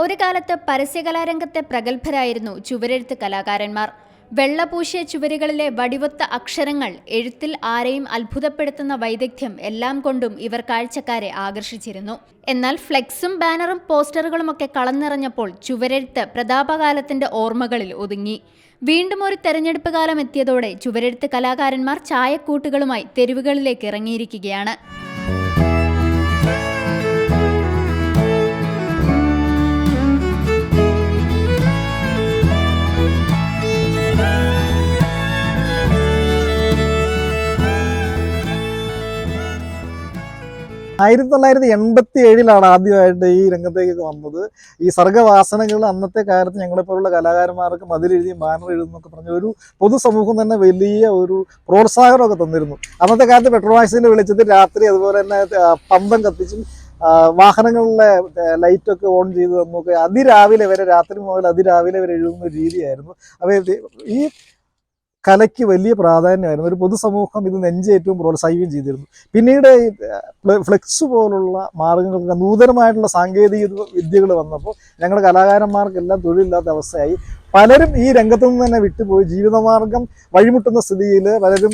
ഒരു കാലത്ത് പരസ്യകലാരംഗത്തെ പ്രഗത്ഭരായിരുന്നു ചുവരെഴുത്ത് കലാകാരന്മാർ. വെള്ളപൂശിയ ചുവരുകളിലെ വടിവൊത്ത അക്ഷരങ്ങൾ എഴുത്തിൽ ആരെയും അത്ഭുതപ്പെടുത്തുന്ന വൈദഗ്ധ്യം എല്ലാം കൊണ്ടും ഇവർ കാഴ്ചക്കാരെ ആകർഷിച്ചിരുന്നു. എന്നാൽ ഫ്ലെക്സും ബാനറും പോസ്റ്ററുകളുമൊക്കെ കളന്നിറഞ്ഞപ്പോൾ ചുവരെഴുത്ത് പ്രതാപകാലത്തിന്റെ ഓർമ്മകളിൽ ഒതുങ്ങി. വീണ്ടും ഒരു തെരഞ്ഞെടുപ്പ് കാലം എത്തിയതോടെ ചുവരെഴുത്ത് കലാകാരന്മാർ ചായക്കൂട്ടുകളുമായി തെരുവുകളിലേക്ക് ഇറങ്ങിയിരിക്കുകയാണ്. ആയിരത്തി തൊള്ളായിരത്തി എൺപത്തി ഏഴിലാണ് ആദ്യമായിട്ട് ഈ രംഗത്തേക്ക് വന്നത്. ഈ സർഗവാസനകൾ അന്നത്തെ കാലത്ത് ഞങ്ങളെപ്പോലുള്ള കലാകാരന്മാർക്ക് മതിലെഴുതി ബാനർ എഴുതുന്നൊക്കെ പറഞ്ഞ ഒരു പൊതുസമൂഹം തന്നെ വലിയ ഒരു പ്രോത്സാഹനമൊക്കെ തന്നിരുന്നു. അന്നത്തെ കാലത്ത് പെട്രോൾ വാക്സിന്റെ വെളിച്ചത്തിൽ രാത്രി അതുപോലെ തന്നെ പന്തം കത്തിച്ചും വാഹനങ്ങളിലെ ലൈറ്റൊക്കെ ഓൺ ചെയ്ത് തന്നൊക്കെ അതിരാവിലെ വരെ രാത്രി മുതൽ അതിരാവിലെ വരെ എഴുതുന്ന രീതിയായിരുന്നു. അപ്പോൾ ഈ കലയ്ക്ക് വലിയ പ്രാധാന്യമായിരുന്നു. ഒരു പൊതുസമൂഹം ഇത് നെഞ്ചേറ്റവും പ്രോത്സാഹിക്കുകയും ചെയ്തിരുന്നു. പിന്നീട് ഫ്ലെക്സ് പോലുള്ള മാർഗങ്ങൾക്ക് നൂതനമായിട്ടുള്ള സാങ്കേതിക വിദ്യകൾ വന്നപ്പോൾ ഞങ്ങളുടെ കലാകാരന്മാർക്കെല്ലാം തൊഴിലില്ലാത്ത അവസ്ഥയായി. പലരും ഈ രംഗത്തു നിന്ന് തന്നെ വിട്ടുപോയി. ജീവിതമാർഗം വഴിമുട്ടുന്ന സ്ഥിതിയിൽ പലരും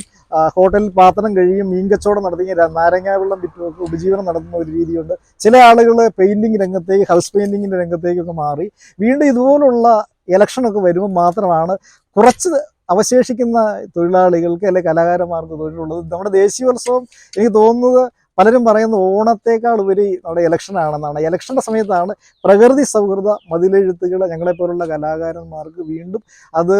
ഹോട്ടലിൽ പാത്രം കഴിയും മീൻ കച്ചവടം നടത്തി നാരങ്ങാവെള്ളം വിറ്റുമൊക്കെ ഉപജീവനം നടത്തുന്ന ഒരു രീതിയുണ്ട്. ചില ആളുകൾ പെയിന്റിങ് രംഗത്തേക്ക് ഹൗസ് പെയിന്റിങ്ങിന്റെ രംഗത്തേക്കൊക്കെ മാറി. വീണ്ടും ഇതുപോലുള്ള ഇലക്ഷനൊക്കെ വരുമ്പോൾ മാത്രമാണ് കുറച്ച് അവശേഷിക്കുന്ന തൊഴിലാളികൾക്ക് അല്ലെ കലാകാരന്മാർക്ക് തൊഴിലുള്ളത്. നമ്മുടെ ദേശീയോത്സവം എനിക്ക് തോന്നുന്നത് പലരും പറയുന്ന ഓണത്തേക്കാൾ ഉപരി നമ്മുടെ ഇലക്ഷൻ ആണെന്നാണ്. ഇലക്ഷന്റെ സമയത്താണ് പ്രകൃതി സൗഹൃദ മതിലെഴുത്തുകൾ ഞങ്ങളെപ്പോലുള്ള കലാകാരന്മാർക്ക് വീണ്ടും അത്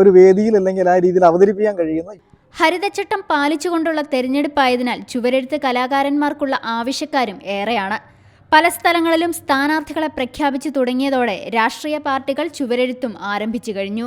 ഒരു വേദിയിൽ അല്ലെങ്കിൽ ആ രീതിയിൽ അവതരിപ്പിക്കാൻ കഴിയുന്ന ഹരിതച്ചട്ടം പാലിച്ചുകൊണ്ടുള്ള തെരഞ്ഞെടുപ്പായതിനാൽ ചുവരെഴുത്ത് കലാകാരന്മാർക്കുള്ള ആവശ്യക്കാരും ഏറെയാണ്. പല സ്ഥലങ്ങളിലും സ്ഥാനാർത്ഥികളെ പ്രഖ്യാപിച്ചു തുടങ്ങിയതോടെ രാഷ്ട്രീയ പാർട്ടികൾ ചുവരെഴുത്തും ആരംഭിച്ചു കഴിഞ്ഞു.